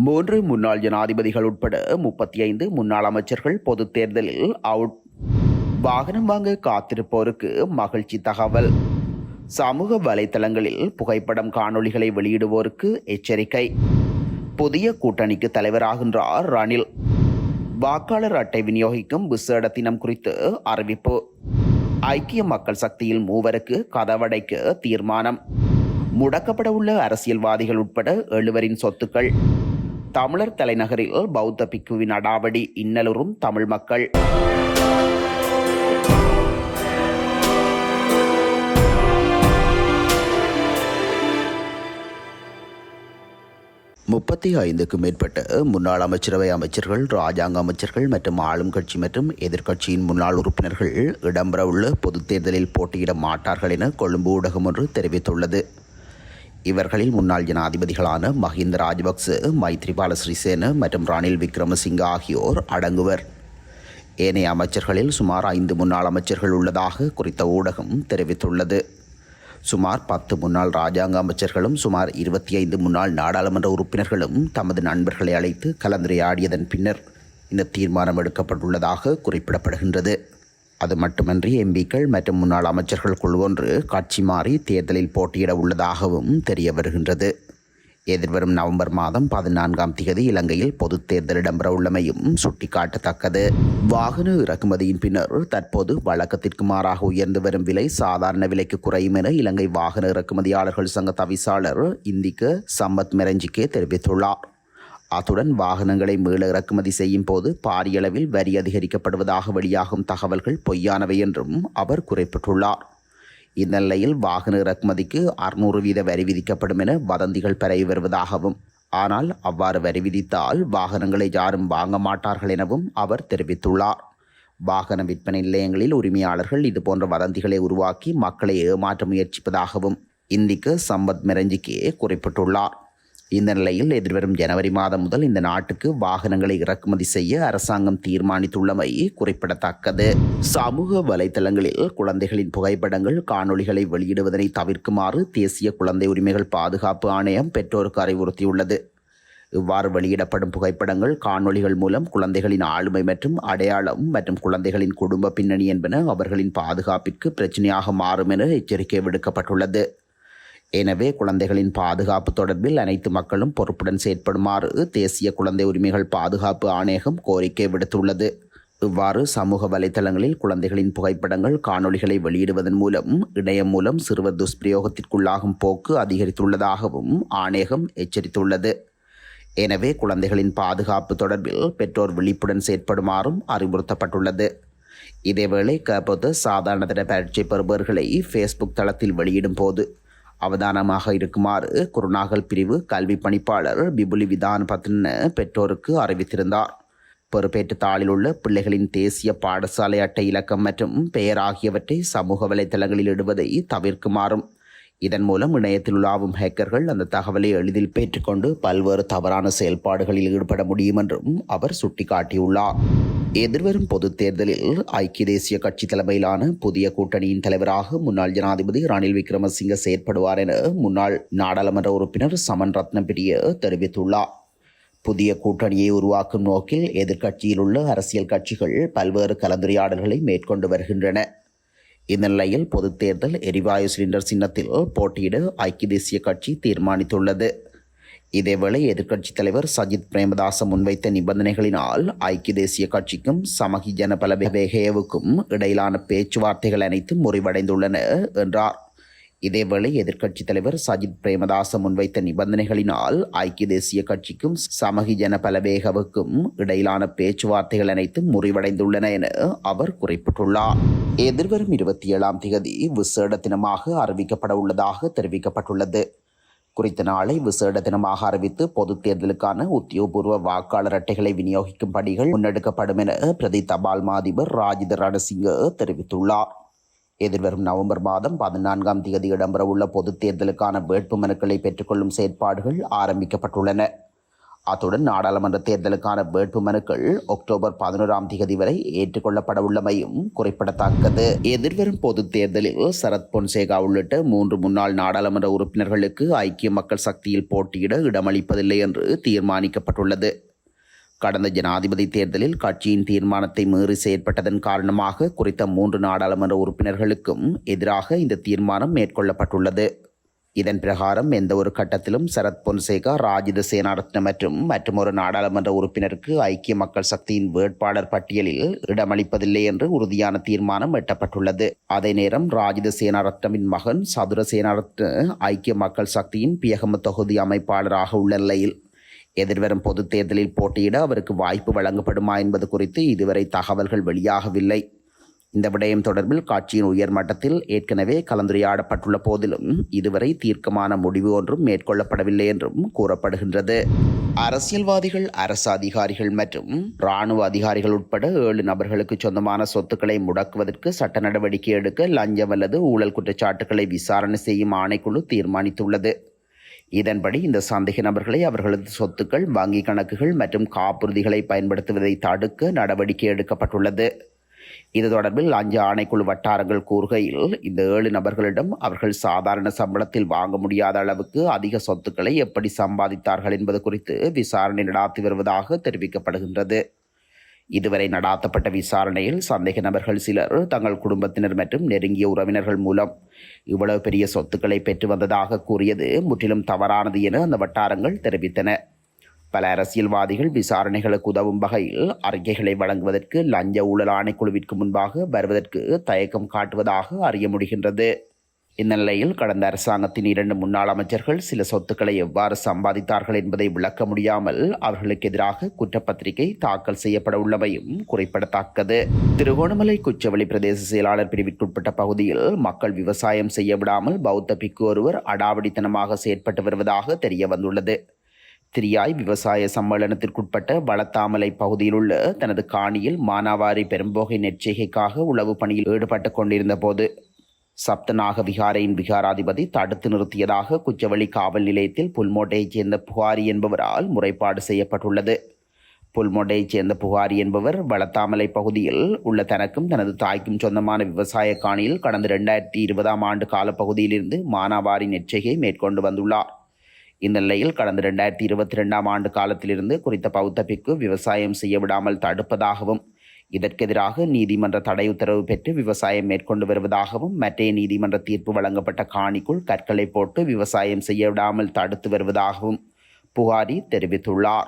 மூன்று முன்னாள் ஜனாதிபதிகள் உட்பட முப்பத்தி ஐந்து முன்னாள் அமைச்சர்கள் பொதுத் தேர்தலில் அவுட் வாகனம் வாங்க காத்திருப்போருக்கு மகிழ்ச்சி தகவல். சமூக வலைத்தளங்களில் புகைப்படம் காணொளிகளை வெளியிடுவோருக்கு எச்சரிக்கை. புதிய கூட்டணிக்கு தலைவராகின்றார் ரணில். வாக்காளர் அட்டை விநியோகிக்கும் விசேட தினம் குறித்து அறிவிப்பு. ஐக்கிய மக்கள் சக்தியில் மூவருக்கு கதவடைக்க தீர்மானம். முடக்கப்பட உள்ள அரசியல்வாதிகள் உட்பட எழுவரின் சொத்துக்கள். தமிழர் தலைநகரில் பௌத்த பிக்குவின் அடாவடி இன்னலுறும் தமிழ் மக்கள். முப்பத்தி ஐந்துக்கும் மேற்பட்ட முன்னாள் அமைச்சரவை அமைச்சர்கள் ராஜாங்க அமைச்சர்கள் மற்றும் ஆளும் கட்சி மற்றும் எதிர்க்கட்சியின் முன்னாள் உறுப்பினர்கள் இடம்பெறவுள்ள பொதுத் தேர்தலில் போட்டியிட மாட்டார்கள் என கொழும்பு ஊடகம் ஒன்று தெரிவித்துள்ளது. இவர்களில் முன்னாள் ஜனாதிபதிகளான மஹிந்த ராஜபக்ச மைத்ரிபால சிறிசேன மற்றும் ரணில் விக்ரமசிங்க ஆகியோர் அடங்குவர். ஏனைய அமைச்சர்களில் சுமார் ஐந்து முன்னாள் அமைச்சர்கள் உள்ளதாக குறித்த ஊடகம் தெரிவித்துள்ளது. சுமார் பத்து முன்னாள் ராஜாங்க அமைச்சர்களும் சுமார் இருபத்தி ஐந்து முன்னாள் நாடாளுமன்ற உறுப்பினர்களும் தமது நண்பர்களை அழைத்து கலந்துரையாடியதன் பின்னர் இந்த தீர்மானம் எடுக்கப்பட்டுள்ளதாக குறிப்பிடப்படுகின்றது. அது மட்டுமன்றி எம்பிக்கள் மற்றும் முன்னாள் அமைச்சர்கள் குழு ஒன்று கட்சி மாறி தேர்தலில் போட்டியிட உள்ளதாகவும் தெரிய வருகின்றது. எதிர்வரும் நவம்பர் மாதம் பதினான்காம் தேதி இலங்கையில் பொதுத் தேர்தல் இடம்பெற உள்ளமையும் சுட்டிக்காட்டத்தக்கது. வாகன இறக்குமதியின் பின்னர் தற்போது வழக்கத்திற்கு மாறாக உயர்ந்து வரும் விலை சாதாரண விலைக்கு குறையும் என இலங்கை வாகன இறக்குமதியாளர்கள் சங்க தவிசாளர் இந்திக்கு சம்பத் மெரஞ்சிக்கே தெரிவித்துள்ளார். அத்துடன் வாகனங்களை மீள இறக்குமதி செய்யும் போது பாரியளவில் வரி அதிகரிக்கப்படுவதாக வெளியாகும் தகவல்கள் பொய்யானவை என்றும் அவர் குறிப்பிட்டுள்ளார். இந்த நிலையில் வாகன இறக்குமதிக்கு அறுநூறு வீத வரி விதிக்கப்படும் என வதந்திகள் பரவி வருவதாகவும் ஆனால் அவ்வாறு வரி விதித்தால் வாகனங்களை யாரும் வாங்க மாட்டார்கள் எனவும் அவர் தெரிவித்துள்ளார். வாகன விற்பனை நிலையங்களில் உரிமையாளர்கள் இதுபோன்ற வதந்திகளை உருவாக்கி மக்களை ஏமாற்ற முயற்சிப்பதாகவும் இந்திக்கு சம்பத் மெரஞ்சிக்கே குறிப்பிட்டுள்ளார். இந்த நிலையில் எதிர்வரும் ஜனவரி மாதம் முதல் இந்த நாட்டுக்கு வாகனங்களை இறக்குமதி செய்ய அரசாங்கம் தீர்மானித்துள்ளமை குறிப்பிடத்தக்கது. சமூக வலைதளங்களில் குழந்தைகளின் புகைப்படங்கள் காணொளிகளை வெளியிடுவதனை தவிர்க்குமாறு தேசிய குழந்தை உரிமைகள் பாதுகாப்பு ஆணையம் பெற்றோருக்கு அறிவுறுத்தியுள்ளது. இவ்வாறு வெளியிடப்படும் புகைப்படங்கள் காணொளிகள் மூலம் குழந்தைகளின் ஆளுமை மற்றும் அடையாளம் மற்றும் குழந்தைகளின் குடும்ப பின்னணி என்பன அவர்களின் பாதுகாப்பிற்கு பிரச்சனையாக மாறும் என எச்சரிக்கை விடுக்கப்பட்டுள்ளது. எனவே குழந்தைகளின் பாதுகாப்பு தொடர்பில் அனைத்து மக்களும் பொறுப்புடன் செயற்படுமாறு தேசிய குழந்தை உரிமைகள் பாதுகாப்பு ஆணையகம் கோரிக்கை விடுத்துள்ளது. இவ்வாறு சமூக வலைதளங்களில் குழந்தைகளின் புகைப்படங்கள் காணொளிகளை வெளியிடுவதன் மூலம் இணையம் மூலம் சிறுவர் துஷ்பிரயோகத்திற்குள்ளாகும் போக்கு அதிகரித்துள்ளதாகவும் ஆணையகம் எச்சரித்துள்ளது. எனவே குழந்தைகளின் பாதுகாப்பு தொடர்பில் பெற்றோர் விழிப்புடன் செயற்படுமாறும் அறிவுறுத்தப்பட்டுள்ளது. இதேவேளை கபோது சாதாரண தர பயிற்சி பெறுபவர்களை ஃபேஸ்புக் தளத்தில் வெளியிடும் போது அவதானமாக இருக்குமாறு குருநாகல் பிரிவு கல்வி பணிப்பாளர் பிபுலி விதான் பத்ன பெற்றோருக்கு அறிவித்திருந்தார். பொறுப்பேற்று தாளில் உள்ள பிள்ளைகளின் தேசிய பாடசாலை அட்டை இலக்கம் மற்றும் பெயர் ஆகியவற்றை சமூக வலைதளங்களில் இடுவதை தவிர்க்குமாறும் இதன் மூலம் இணையத்தில் உலாவும் ஹேக்கர்கள் அந்த தகவலை எளிதில் பெற்றுக்கொண்டு பல்வேறு தவறான செயல்பாடுகளில் ஈடுபட முடியும் என்றும் அவர் சுட்டிக்காட்டியுள்ளார். எதிர்வரும் பொதுத் தேர்தலில் ஐக்கிய தேசிய கட்சி தலைமையிலான புதிய கூட்டணியின் தலைவராக முன்னாள் ஜனாதிபதி ரணில் விக்ரமசிங்க செயற்படுவார் என முன்னாள் நாடாளுமன்ற உறுப்பினர் சமன் ரத்னபிரிய தெரிவித்துள்ளார். புதிய கூட்டணியை உருவாக்கும் நோக்கில் எதிர்க்கட்சியில் உள்ள அரசியல் கட்சிகள் பல்வேறு கலந்துரையாடல்களை மேற்கொண்டு வருகின்றன. இந்த நிலையில் பொதுத் தேர்தல் எரிவாயு சிலிண்டர் சின்னத்தில் போட்டியிட ஐக்கிய தேசிய கட்சி தீர்மானித்துள்ளது. இதேவேளை எதிர்க்கட்சித் தலைவர் சஜித் பிரேமதாச முன்வைத்த நிபந்தனைகளினால் ஐக்கிய தேசிய கட்சிக்கும் சமகி ஜனபல வேகேவுக்கும் இடையிலான பேச்சுவார்த்தைகள் அனைத்தும் முறிவடைந்துள்ளன என்றார். இதேவேளை எதிர்க்கட்சித் தலைவர் சஜித் பிரேமதாச முன்வைத்த நிபந்தனைகளினால் ஐக்கிய தேசிய கட்சிக்கும் சமகி ஜனபலவேகவுக்கும் இடையிலான பேச்சுவார்த்தைகள் அனைத்தும் முறிவடைந்துள்ளன என அவர் குறிப்பிட்டுள்ளார். எதிர்வரும் இருபத்தி ஏழாம் தேதி விசேட தினமாக அறிவிக்கப்பட உள்ளதாக தெரிவிக்கப்பட்டுள்ளது. குறித்த நாளை விசேட தினமாக அறிவித்து பொதுத் தேர்தலுக்கான உத்தியோகபூர்வ வாக்காளர் அட்டைகளை விநியோகிக்கும் பணிகள் முன்னெடுக்கப்படும் என பிரதி தபால் மாதிபர் ராஜித ரணசிங்க தெரிவித்துள்ளார். எதிர்வரும் நவம்பர் மாதம் பதினான்காம் தேதி இடம்பெறவுள்ள பொதுத் தேர்தலுக்கான வேட்பு மனுக்களை பெற்றுக்கொள்ளும் செயற்பாடுகள் ஆரம்பிக்கப்பட்டுள்ளன. அத்துடன் நாடாளுமன்ற தேர்தலுக்கான வேட்பு மனுக்கள் அக்டோபர் பதினோராம் தேதி வரை ஏற்றுக்கொள்ளப்பட உள்ளமையும் குறிப்பிடத்தக்கது. எதிர்வரும் பொதுத் தேர்தலில் சரத் பொன்சேகா உள்ளிட்ட மூன்று முன்னாள் நாடாளுமன்ற உறுப்பினர்களுக்கு ஐக்கிய மக்கள் சக்தியில் போட்டியிட இடமளிப்பதில்லை என்று தீர்மானிக்கப்பட்டுள்ளது. கடந்த ஜனாதிபதி தேர்தலில் கட்சியின் தீர்மானத்தை மீறி செயற்பட்டதன் காரணமாக குறித்த மூன்று நாடாளுமன்ற உறுப்பினர்களுக்கும் எதிராக இந்த தீர்மானம் மேற்கொள்ளப்பட்டுள்ளது. இதன் பிரகாரம் எந்த ஒரு கட்டத்திலும் சரத் பொன்சேகா ராஜித சேனாரத்ன மற்றும் மற்றுமொரு நாடாளுமன்ற உறுப்பினருக்கு ஐக்கிய மக்கள் சக்தியின் வேட்பாளர் பட்டியலில் இடமளிப்பதில்லை என்று உறுதியான தீர்மானம் எட்டப்பட்டுள்ளது. அதே நேரம் ராஜித சேனாரத்னவின் மகன் சதுர சேனாரத்ன ஐக்கிய மக்கள் சக்தியின் பியகம தொகுதி அமைப்பாளராக உள்ள நிலையில் எதிர்வரும் பொதுத் தேர்தலில் போட்டியிட அவருக்கு வாய்ப்பு வழங்கப்படுமா என்பது குறித்து இதுவரை தகவல்கள் வெளியாகவில்லை. இந்த விடயம் தொடர்பில் காட்சியின் உயர்மட்டத்தில் ஏற்கனவே கலந்துரையாடப்பட்டுள்ள போதிலும் இதுவரை தீர்க்கமான முடிவு ஒன்றும் மேற்கொள்ளப்படவில்லை என்றும் கூறப்படுகின்றது. அரசியல்வாதிகள் அரசு அதிகாரிகள் மற்றும் இராணுவ அதிகாரிகள் உட்பட ஏழு நபர்களுக்கு சொந்தமான சொத்துக்களை முடக்குவதற்கு சட்ட நடவடிக்கை எடுக்க லஞ்சம் அல்லது ஊழல் குற்றச்சாட்டுகளை விசாரணை செய்யும் ஆணைக்குழு தீர்மானித்துள்ளது. இதன்படி இந்த சந்தேக நபர்களை அவர்களது சொத்துக்கள் வங்கி கணக்குகள் மற்றும் காப்புறுதிகளை பயன்படுத்துவதை தடுக்க நடவடிக்கை எடுக்கப்பட்டுள்ளது. இது தொடர்பில் லஞ்ச ஆணைக்குழு வட்டாரங்கள் கூறுகையில் இந்த ஏழு நபர்களிடம் அவர்கள் சாதாரண சம்பளத்தில் வாங்க முடியாத அளவுக்கு அதிக சொத்துக்களை எப்படி சம்பாதித்தார்கள் என்பது குறித்து விசாரணை நடாத்தி வருவதாக தெரிவிக்கப்படுகின்றது. இதுவரை நடாத்தப்பட்ட விசாரணையில் சந்தேக நபர்கள் சிலர் தங்கள் குடும்பத்தினர் மற்றும் நெருங்கிய உறவினர்கள் மூலம் இவ்வளவு பெரிய சொத்துக்களை பெற்று வந்ததாக கூறியது முற்றிலும் தவறானது என அந்த வட்டாரங்கள் தெரிவித்தன. பல அரசியல்வாதிகள் விசாரணைகளுக்கு உதவும் வகையில் அறிக்கைகளை வழங்குவதற்கு லஞ்ச ஊழல் ஆணைக்குழுவிற்கு முன்பாக வருவதற்கு தயக்கம் காட்டுவதாக அறிய முடிகின்றது. இந்த நிலையில் கடந்த அரசாங்கத்தின் இரண்டு முன்னாள் அமைச்சர்கள் சில சொத்துக்களை எவ்வாறு சம்பாதித்தார்கள் என்பதை விளக்க முடியாமல் அவர்களுக்கு எதிராக குற்றப்பத்திரிகை தாக்கல் செய்யப்பட உள்ளமையும் குறிப்பிடத்தக்கது. திருகோணமலை குச்சவெளி பிரதேச செயலாளர் பிரிவிற்குட்பட்ட பகுதியில் மக்கள் விவசாயம் செய்ய விடாமல் பௌத்த பிக்கு ஒருவர் அடாவடித்தனமாக செயற்பட்டு வருவதாக தெரிய வந்துள்ளது. திரியாய் விவசாய சம்மேளனத்திற்குட்பட்ட வளத்தாமலை பகுதியில் உள்ள தனது காணியில் மானாவாரி பெரும்போகை நெற்செய்கைக்காக உளவு பணியில் ஈடுபட்டு கொண்டிருந்த போது சப்தநாக விகாரையின் விகாராதிபதி தடுத்து நிறுத்தியதாக குச்சவெளி காவல் நிலையத்தில் புல்மோட்டையைச் சேர்ந்த புகாரி என்பவரால் முறைப்பாடு செய்யப்பட்டுள்ளது. புல்மோட்டையைச் சேர்ந்த புகாரி என்பவர் வளத்தாமலை பகுதியில் உள்ள தனக்கும் தனது தாய்க்கும் சொந்தமான விவசாய காணியில் கடந்த ரெண்டாயிரத்தி இருபதாம் ஆண்டு காலப்பகுதியிலிருந்து மானாவாரி நெற்செய்கை மேற்கொண்டு வந்துள்ளார். இந்த நிலையில் கடந்த ரெண்டாயிரத்தி இருபத்தி ரெண்டாம் ஆண்டு காலத்திலிருந்து குறித்த பௌத்த பிக்கு விவசாயம் செய்ய விடாமல் தடுப்பதாகவும் இதற்கெதிராக நீதிமன்ற தடை உத்தரவு பெற்று விவசாயம் மேற்கொண்டு வருவதாகவும் மற்றைய நீதிமன்ற தீர்ப்பு வழங்கப்பட்ட காணிக்குள் கற்களை போட்டு விவசாயம் செய்ய விடாமல் தடுத்து வருவதாகவும் புகாரி தெரிவித்துள்ளார்.